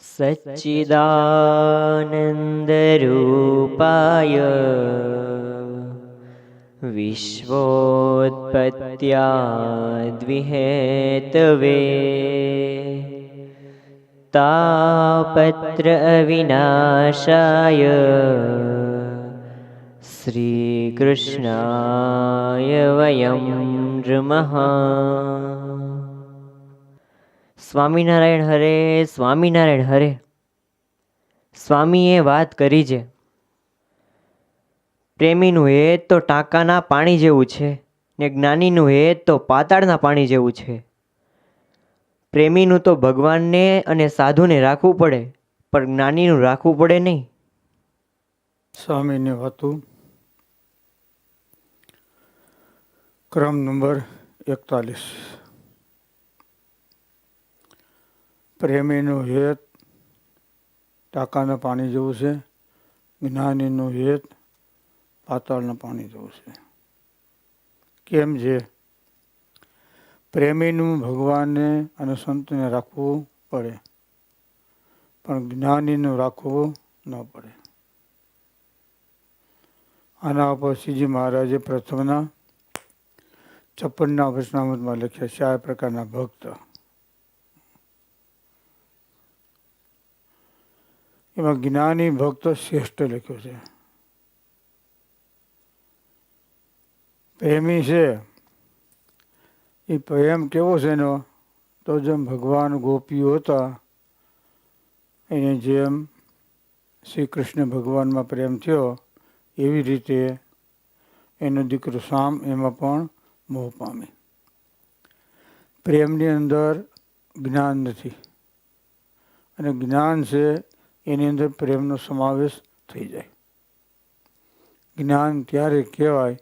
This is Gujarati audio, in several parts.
सच्चिदानन्दरूपाय विश्वोत्पत्याहेतवे तापत्र अविनाशाय श्रीकृष्णाय वयं नृमः। સ્વામિનારાયણ હરે સ્વામિનારાયણ હરે. સ્વામીએ વાત કરી છે. પ્રેમીનું હેત તો ટાંકાના પાણી જેવું છે ને જ્ઞાનીનું હેત તો પાતાળના પાણી જેવું છે. પ્રેમીનું તો ભગવાનને અને સાધુને રાખવું પડે, પણ જ્ઞાનીનું રાખવું પડે નહીં. સ્વામીને હતું ક્રમ નંબર એકતાલીસ. પ્રેમીનું હેત, ટાંકાના પાણી જેવું છે, જ્ઞાનીનું હેત, પાતાળના પાણી જેવું છે. કેમ છે? પ્રેમીનું ભગવાનને અને સંતને રાખવું પડે, પણ જ્ઞાનીનું રાખવું ન પડે. આના ઉપર શ્રીજી મહારાજે પ્રથમના છપ્પનના વચનામૃતમાં લખ્યા છે, આ પ્રકારના ભક્ત એમાં જ્ઞાની ભક્ત શ્રેષ્ઠ લખ્યો છે. પ્રેમી છે. એ પ્રેમ કેવો છે એનો? તો જેમ ભગવાન ગોપીઓ હતા, એને જેમ શ્રી કૃષ્ણ ભગવાનમાં પ્રેમ થયો, એવી રીતે એનો દીકરો શામ એમાં પણ મોહ પામી પ્રેમની અંદર જ્ઞાન નથી. અને જ્ઞાન છે એની અંદર પ્રેમનો સમાવેશ થઈ જાય. જ્ઞાન ત્યારે કહેવાય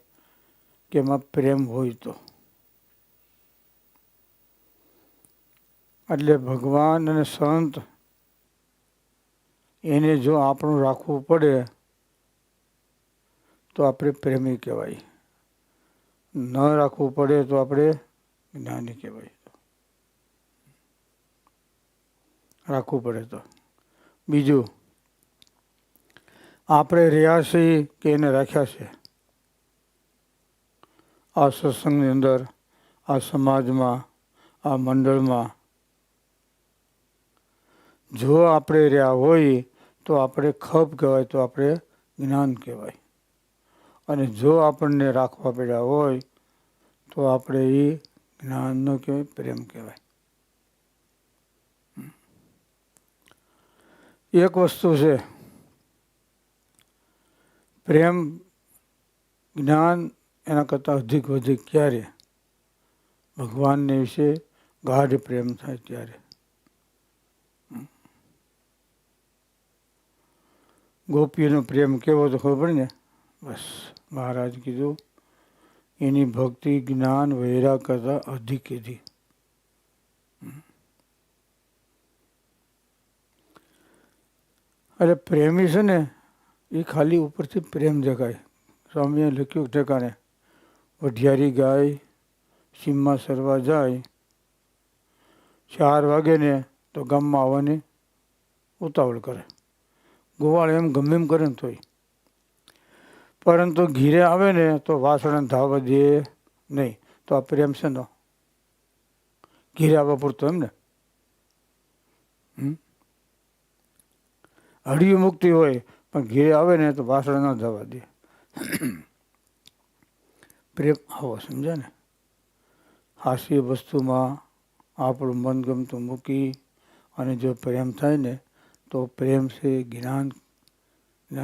કે એમાં પ્રેમ હોય તો. એટલે ભગવાન અને સંત એને જો આપણું રાખવું પડે, તો આપણે પ્રેમી કહેવાય. ન રાખવું પડે તો આપણે જ્ઞાની કહેવાય. રાખવું પડે તો. બીજું, આપણે રહ્યા છીએ કે એને રાખ્યા છે. આ સત્સંગની અંદર, આ સમાજમાં, આ મંડળમાં, જો આપણે રહ્યા હોય તો આપણે ખપ કહેવાય, તો આપણે જ્ઞાન કહેવાય. અને જો આપણને રાખવા પડ્યા હોય તો આપણે એ જ્ઞાનનો કહેવાય પ્રેમ કહેવાય. એક વસ્તુ છે. પ્રેમ, જ્ઞાન એના કરતાં અધિક અધિક ક્યારે? ભગવાનને વિશે ગાઢ પ્રેમ થાય ત્યારે. ગોપીનો પ્રેમ કેવો તો ખબર ને? બસ, મહારાજ કીધું, એની ભક્તિ, જ્ઞાન વૈરા કરતા અધિક હતી. અરે પ્રેમી છે ને એ ખાલી ઉપરથી પ્રેમ જગાય. સ્વામીએ લખ્યું ઠેકાણે, વઢિયારી ગાય, સીમમાં સરવા જાય. ચાર વાગે ને તો ગામમાં આવવાની ઉતાવળ કરે. ગોવાળ એમ ગમે એમ કરે ને તોય. પરંતુ ઘીરે આવે ને તો વાસણ ધાવા દે નહીં. તો આ પ્રેમ છે ન ઘીરે આવવા પૂરતો એમ ને. હળિયું મુક્તિ હોય, પણ ઘીરે આવે ને તો વાસણ ન થવા દે. પ્રેમ આવો સમજે ને? હાસ્ય વસ્તુમાં આપણું મનગમતું મૂકી અને જો પ્રેમ થાય ને, તો પ્રેમ છે જ્ઞાન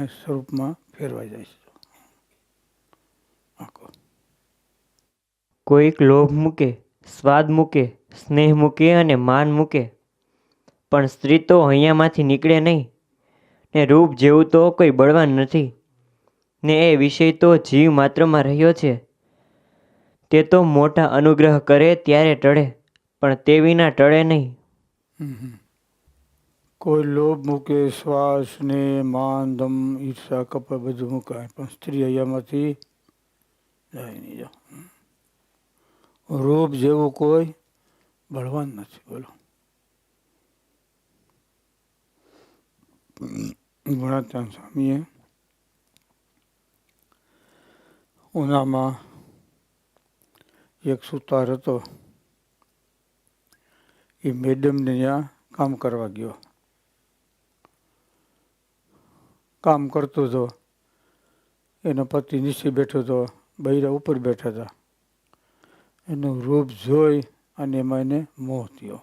સ્વરૂપમાં ફેરવાઈ જાય છે. કોઈક લોભ મૂકે, સ્વાદ મૂકે, સ્નેહ મૂકે અને માન મૂકે, પણ સ્ત્રી તો અહીંયામાંથી નીકળે નહીં. ને રૂપ જેવું તો કોઈ બળવાન નથી. ને એ વિષય તો જીવ માત્રમાં રહ્યો છે. તે તો મોટા અનુગ્રહ કરે ત્યારે ટળે, પણ તે વિના ટળે નહીં. કોઈ લોભ મૂકે, શ્વાસ ને માન દમ ઈર્ષા કપડ બધું મુકાય, પણ સ્ત્રી અહીંયામાંથી જાય નહીં જાઓ રૂપ જેવું કોઈ બળવાન નથી, બોલો. ગુણાત્યાન સ્વામીએ ઉનામાં એક સુતાર હતો એ મેડમને ત્યાં કામ કરવા ગયો કામ કરતો હતો એનો પતિ નીચે બેઠો હતો બૈરા ઉપર બેઠા હતા એનું રૂપ જોઈ અને એમાં એને મોહ થયો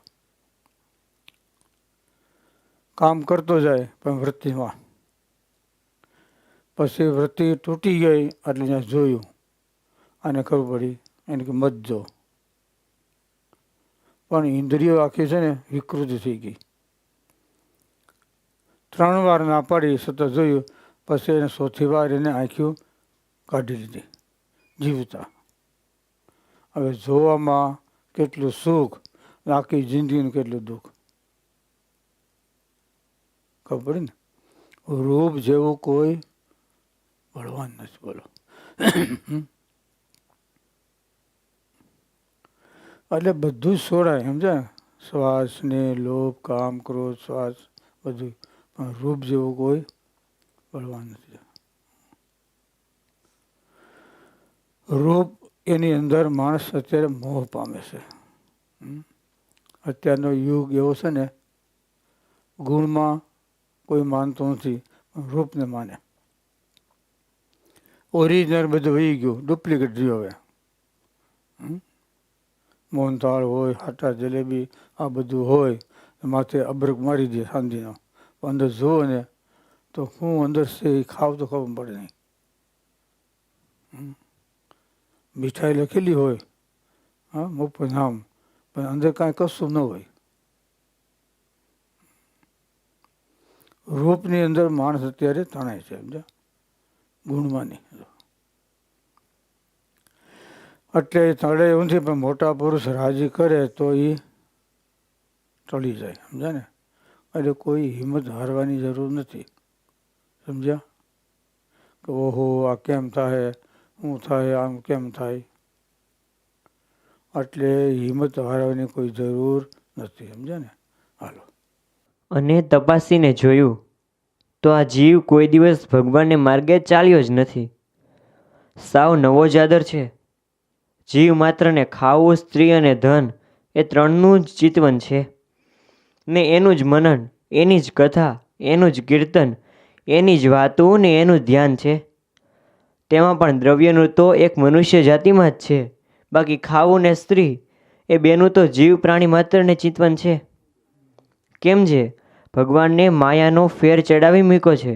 કામ કરતો જાય, પણ વૃત્તિમાં. પછી વૃત્તિ તૂટી ગઈ એટલે ત્યાં જોયું. અને ખબર પડી, એને કે મત જો પણ ઇન્દ્રિયો આખી છે ને વિકૃત થઈ ગઈ. ત્રણ વાર ના પાડી, સતત જોયું. પછી એને સોથી વાર એને આંખ્યું કાઢી લીધી. જીવતા. હવે જોવામાં કેટલું સુખ આખી જિંદગીનું કેટલું દુઃખ. ખબર પડી ને? રૂપ જેવું કોઈ બળવાન નથી, બોલો. એટલે બધું જ છોડાય, સમજાય? શ્વાસ ને લોભ, કામ, ક્રોધ, શ્વાસ બધું પણ રૂપ જેવું કોઈ બળવાન નથી. રૂપ એની અંદર માણસ અત્યારે મોહ પામે છે? અત્યારનો યુગ એવો છે ને, ગુણમાં કોઈ માનતો નથી રૂપને માને. ઓરિજિનલ બધું વહી ગયું ડુપ્લિકેટ રહ્યું હવે? મોહનથાળ હોય હાટા જલેબી, આ બધું હોય, માથે અબરક મારી દે શાંતિનો અંદર જુઓ ને, તો હું અંદર છે એ ખાવ તો ખબર પડે નહીં? મીઠાઈ લખેલી હોય, હા મફત નામ, પણ અંદર કાંઈ કશું ન હોય. રૂપની અંદર માણસ અત્યારે તણાય છે, સમજ્યા? ગુણમાં નહીં એટલે એ તળે એવું નથી, પણ મોટા પુરુષ રાજી કરે તો એ ટળી જાય, સમજ્યા ને? એટલે કોઈ હિંમત હારવાની જરૂર નથી, સમજ્યા? કે ઓહો, આ કેમ થાય? શું થાય? આમ કેમ થાય? એટલે હિંમત હારવાની કોઈ જરૂર નથી, સમજ્યા ને? હાલો. અને તપાસીને જોયું તો આ જીવ કોઈ દિવસ ભગવાનને માર્ગે ચાલ્યો જ નથી. સાવ નવો જાદર છે. જીવ માત્રને ખાવું, સ્ત્રી અને ધન એ ત્રણનું જ ચિતવન છે. ને એનું જ મનન, એની જ કથા, એનું જ કીર્તન, એની જ વાતો ને એનું ધ્યાન છે. તેમાં પણ દ્રવ્યનું તો એક મનુષ્ય જાતિમાં જ છે. બાકી ખાવું ને સ્ત્રી એ બેનું તો જીવ પ્રાણી માત્રને ચિતવન છે. કેમ છે? ભગવાનને માયાનો ફેર ચડાવી મૂક્યો છે.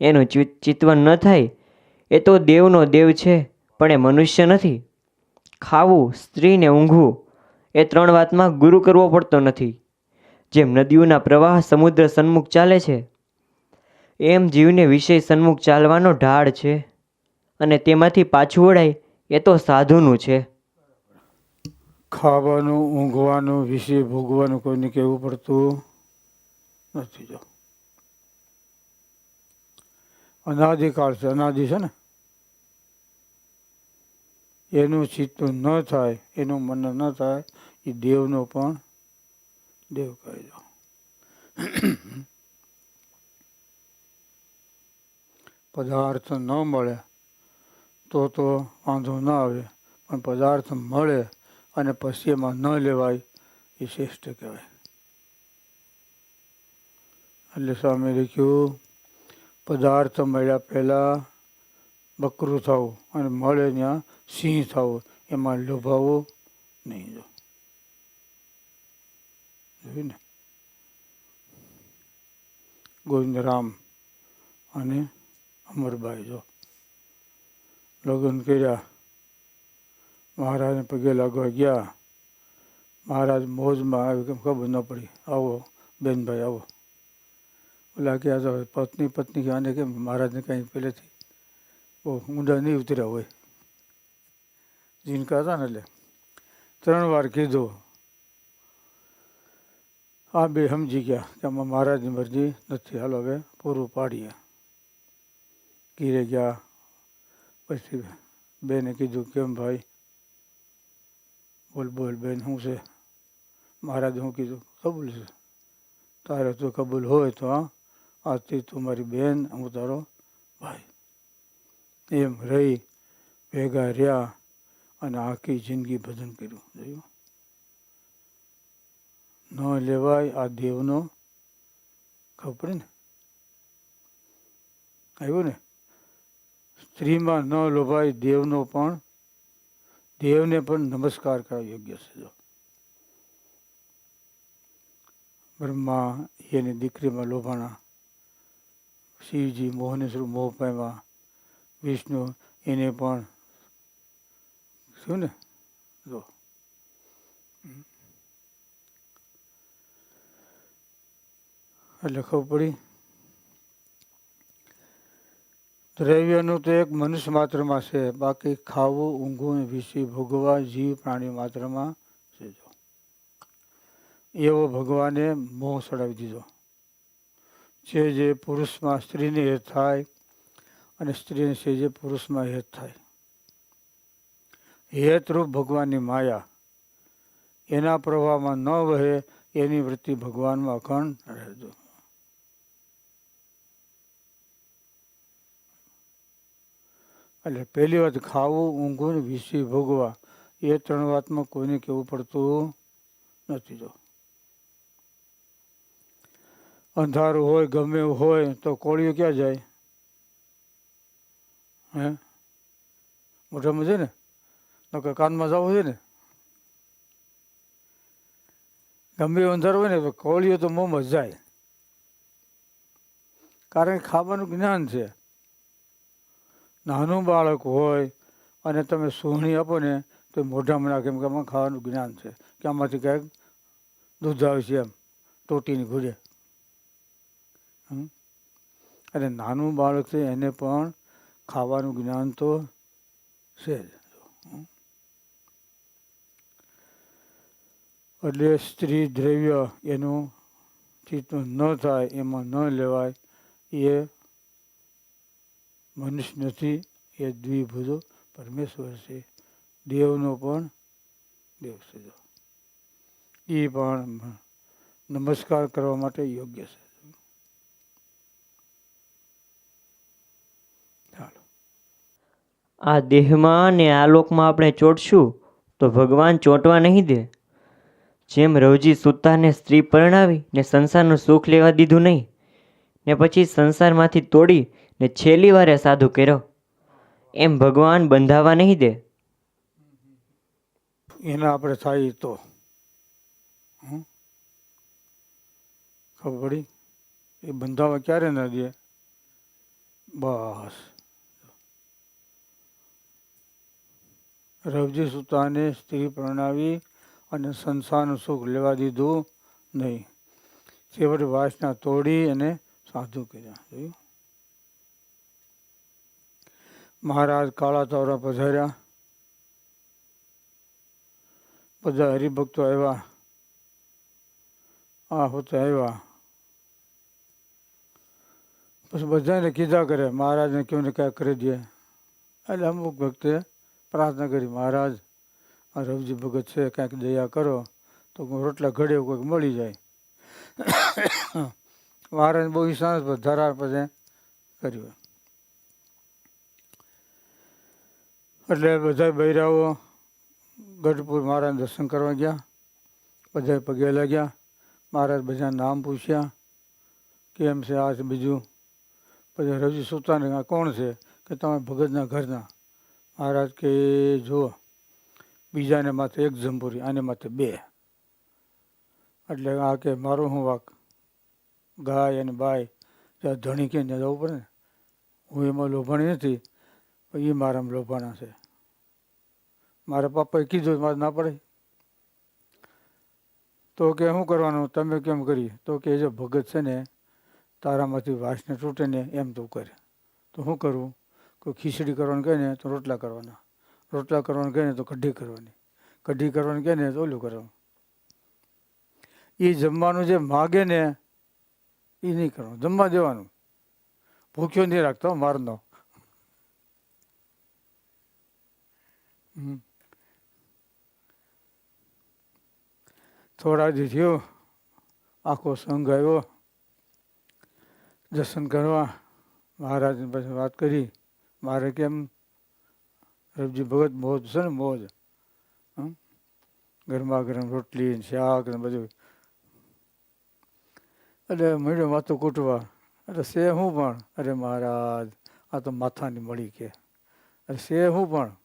એનું ચિતવન ન થાય, એ તો દેવનો દેવ છે, પણ એ મનુષ્ય નથી. ખાવું, સ્ત્રીને ઊંઘવું, એ ત્રણ વાતમાં ગુરુ કરવો પડતો નથી. જેમ નદીઓના પ્રવાહ સમુદ્ર સન્મુખ ચાલે છે, એમ જીવને વિષય સન્મુખ ચાલવાનો ઢાળ છે, અને તેમાંથી પાછું વળાય, એ તો સાધુનું છે. ખાવાનું, ઊંઘવાનું વિશે ભોગવાનું કોઈને કહેવું પડતું? નથી જો. અનાદિકાળ છે અનાદિ છે ને? એનું ચિત્તું ન થાય, એનું મન ન થાય, એ દેવનો પણ દેવ કહી દો પદાર્થ ન મળે તો તો વાંધો ન આવે, પણ પદાર્થ મળે અને પછી એમાં ન લેવાય એ શ્રેષ્ઠ કહેવાય. એટલે સામે લખ્યું, પદાર્થ મળ્યા પહેલાં બકરું થવું અને મળે ત્યાં સિંહ થવું એમાં લોભાવો નહીં જો. જોયું ને? ગોવિંદરામ અને અમરભાઈ જો લગ્ન કર્યા. મહારાજને પગે લાગવા ગયા. મહારાજ મોજમાં આવી કેમ ખબર ન પડી, આવો બેનભાઈ, આવો. ઓલા કે આ તો પત્ની પત્ની કે આને કેમ મહારાજને કંઈ પહેલેથી બહુ ઊંડા નહીં ઉતર્યા હોય જીનકા હતા ને એટલે ત્રણ વાર કીધું આ બે સમજી ગયા કે આમાં મહારાજની મરજી નથી હાલો હવે પૂરું પાડીએ ઘીરે ગયા પછી બેને કીધું કેમ ભાઈ બોલ બોલ બેન શું છે મહારાજ શું કીધું કબૂલ છે તારે તો કબૂલ હોય તો હા આજથી તું મારી બેન હું તારો ભાઈ એમ રહી ભેગા રહ્યા અને આખી જિંદગી ભજન કર્યું. જોયું? ન લેવાય આ દેવનો. ખબર પડે ને? આવ્યું ને? સ્ત્રીમાં ન લોભાય દેવનો પણ. દેવને પણ નમસ્કાર કરવા યોગ્ય છે, જો. બ્રહ્મા એની દીકરીમાં લોભાણા શિવજી મોહનેશ્વર મોહ પામ્યા વિષ્ણુ, એને પણ શું ને? જો. એટલે ખબર પડી. દ્રવ્યનું તો એક મનુષ્ય માત્રમાં છે, બાકી ખાવું, ઊંઘવું વિષય ભોગવા જીવ પ્રાણી માત્રમાં છે, જો. એવો ભગવાને મોહ ચડાવી દીધો. જે જે પુરુષમાં સ્ત્રીને હેત થાય અને સ્ત્રીને છે જે પુરુષમાં હેત થાય. હેતરૂપ ભગવાનની માયા. એના પ્રવાહમાં ન વહે એની વૃત્તિ ભગવાનમાં અખંડ રહેજો. એટલે પહેલી વાત, ખાવું, ઊંઘવું ને વિષય ભોગવા એ ત્રણ વાતમાં કોઈને કહેવું પડતું નથી જો. અંધારું હોય, ગમે એવું હોય, તો કોળીઓ ક્યાં જાય? હે? મોઢામાં છે ને? નકર કાનમાં જવું છે ને? ગમે અંધારું હોય ને, તો કોળીઓ તો મોંમાં જાય. કારણ કે ખાવાનું જ્ઞાન છે. નાનું બાળક હોય, અને તમે સોહણી આપો ને, તો મોઢામાં નાખે એમ કે આમાં ખાવાનું જ્ઞાન છે. કે આમાંથી ક્યાંક દૂધ આવે છે એમ, ટોટીની ઘૂરે? અને નાનું બાળક છે, એને પણ ખાવાનું જ્ઞાન તો છે જ? એટલે સ્ત્રી દ્રવ્ય એનું ચિત્તનું ન થાય, એમાં ન લેવાય, એ મનુષ્ય નથી, એ દ્વિભુજો પરમેશ્વર છે. દેવનો પણ દેવ છે. એ પણ નમસ્કાર કરવા માટે યોગ્ય છે ચાલો આ દેહમાં ને આ લોકમાં આપણે ચોંટશું, તો ભગવાન ચોંટવા નહીં દે. જેમ રવજી સુતાને સ્ત્રી પરણાવી ને સંસારનું સુખ લેવા દીધું નહીં, ને પછી સંસારમાંથી તોડી ને છેલ્લી વારે સાધુ કર્યો, એમ ભગવાન બંધાવા નહીં દે. એના આપણે થાય તો? ખબર પડી? એ બંધાવા ક્યારે ના દે? બસ. રવજી સુતાને સ્ત્રી પ્રણાવી અને સંસારનું સુખ લેવા દીધું નહીં. છેવટે વાસના તોડી અને સાધુ કર્યા. જોયું? મહારાજ કાળા તોરા પધાર્યા. બધા હરિભક્તો આવ્યા. આ હોતે આવ્યા. પછી બધાને કીધા કરે, મહારાજને કેવું ને ક્યાંક કરી દે. એટલે અમુક ભક્તે પ્રાર્થના કરી, મહારાજ, આ રવજી ભગત છે, કાંઈક દયા કરો, તો રોટલા ઘડે કંઈક મળી જાય. મહારાજ બહુ ઈશાન ધરા પછી કર્યું એટલે બધા બૈરાઓ ગઢપુર મહારાજ દર્શન કરવા ગયા બધા પગે લાગ્યા, મહારાજ બધા નામ પૂછ્યા, કેમ છે? આ છે બીજું? પછી રવજી સુતાને કોણ છે? કે તમે ભગતના ઘરના? મહારાજ કે, જુઓ, બીજાને માથે એક જંભૂરી આને માથે બે. એટલે આ કે, મારું હું વાક? ગાય અને બાય, જ્યાં ધણી કે ત્યાં જવું પડે ને, હું એમાં લોભાણી નથી એ મારામાં લોભાણા છે. મારા પપ્પાએ કીધું, મારે ના પડે. તો કે શું કરવાનું? તમે કેમ કરી? તો કે જો ભગત છે ને, તારામાંથી વાસને તૂટે ને એમ તું કરે. તો શું કરવું કોઈ ખીચડી કરવાનું કહે ને તો રોટલા કરવાના. રોટલા કરવાનું કહે ને તો કઢી કરવાની. કઢી કરવાનું કહે ને તો ઓલું કરવાનું. એ જમવાનું જે માગે ને એ નહીં કરવાનું. જમવા દેવાનું. ભૂખ્યો નહીં રાખતો મારનો. થોડા દી થયો, આખો સંઘ આવ્યો. દર્શન કરવા. મહારાજને પછી વાત કરી. મારે કેમ? રવજી ભગત મોજ છે ને મોજ? ગરમા ગરમ રોટલી ને શાક ને બધું. એટલે મળ્યો માથું કૂટવા. એટલે સે હું પણ? અરે મહારાજ, આ તો માથાની મળી કે. અરે સે હું પણ?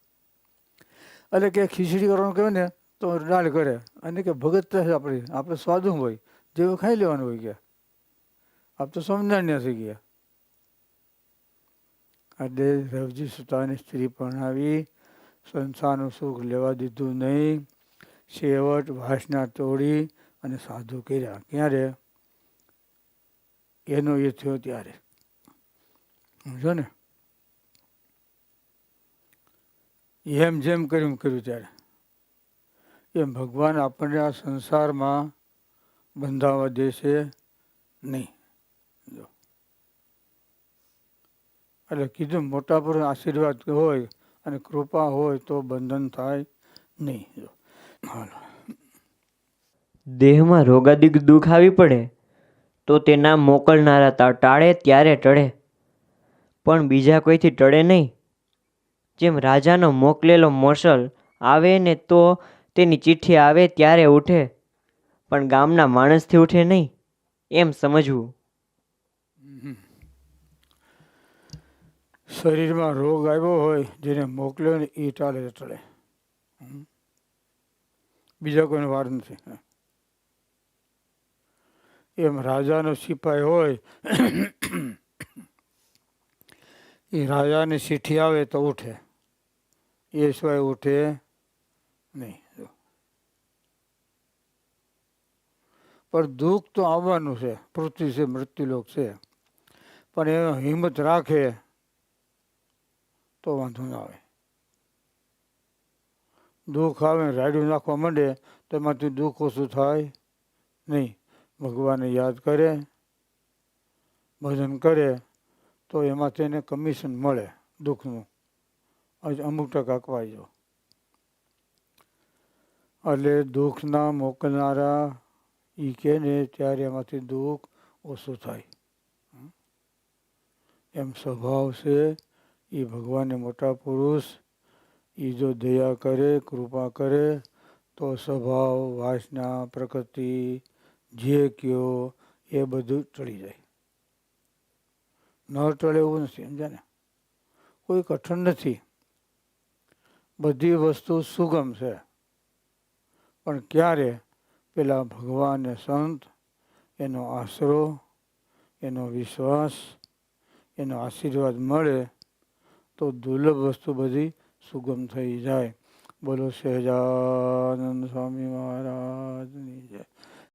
એટલે કે ખીચડી કરવાનું કહે ને, તો દાળ કરે. અને કે ભગત છે આપણી. આપણે સ્વાદું હોય. જેવું ખાઈ લેવાનું હોય કે. આપ તો સમજાણ્યા થઈ ગયા એટલે રવજી સુતાની સ્ત્રી પરણાવી સંસારનું સુખ લેવા દીધું નહીં. છેવટ વાસના તોડી અને સાધુ કર્યા. ક્યારે? એનો એ થયો ત્યારે. સમજો ને? એમ જેમ કર્યું કર્યું ત્યારે. એમ ભગવાન આપણને આ સંસારમાં બંધાવા દેશે નહીં. એટલે કીધું, મોટા પર આશીર્વાદ હોય અને કૃપા હોય તો બંધન થાય નહીં. દેહમાં રોગાદિક દુઃખ આવી પડે, તો તેના મોકલનારા તા ટાળે ત્યારે ટળે. પણ બીજા કોઈથી ટળે નહીં. જેમ રાજાનો મોકલેલો મોસલ આવે ને તો તેની ચિઠ્ઠી આવે ત્યારે ઉઠે, પણ ગામના માણસથી ઉઠે નહીં. એમ સમજવું. શરીરમાં રોગ આવ્યો હોય જેને મોકલ્યો ને એ ટાળે તો બીજા કોઈને વાર નથી. એમ રાજાનો સિપાઈ હોય, એ રાજાની ચિઠ્ઠી આવે તો ઉઠે. એ સિવાય ઉઠે નહીં. પણ દુઃખ તો આવવાનું છે. પૃથ્વી છે, મૃત્યુલોક છે. પણ એનો હિંમત રાખે તો વાંધો ના આવે. દુઃખ આવે રાડ્યું નાખવા માંડે, તો એમાંથી દુઃખ ઓછું થાય નહીં. ભગવાનને યાદ કરે, ભજન કરે, તો એમાંથી એને કમિશન મળે દુઃખનું. આજે અમુક ટકા કવાઈ એટલે દુઃખના મોકલનારા એ કે ને ત્યારે એમાંથી દુઃખ ઓછું થાય. એમ સ્વભાવ છે એ ભગવાનને મોટા પુરુષ, એ જો દયા કરે, કૃપા કરે, તો સ્વભાવ, વાસના, પ્રકૃતિ, જે કયો, એ બધું ટળી જાય. ન ટળે એવું નથી, સમજ્યા ને? કોઈ કઠણ નથી. બધી વસ્તુ સુગમ છે. પણ ક્યારે પેલા ભગવાન સંત, એનો આશરો, એનો વિશ્વાસ, એનો આશીર્વાદ મળે તો દુર્લભ વસ્તુ બધી સુગમ થઈ જાય. બોલો સહેજાનંદ સ્વામી મહારાજની જય.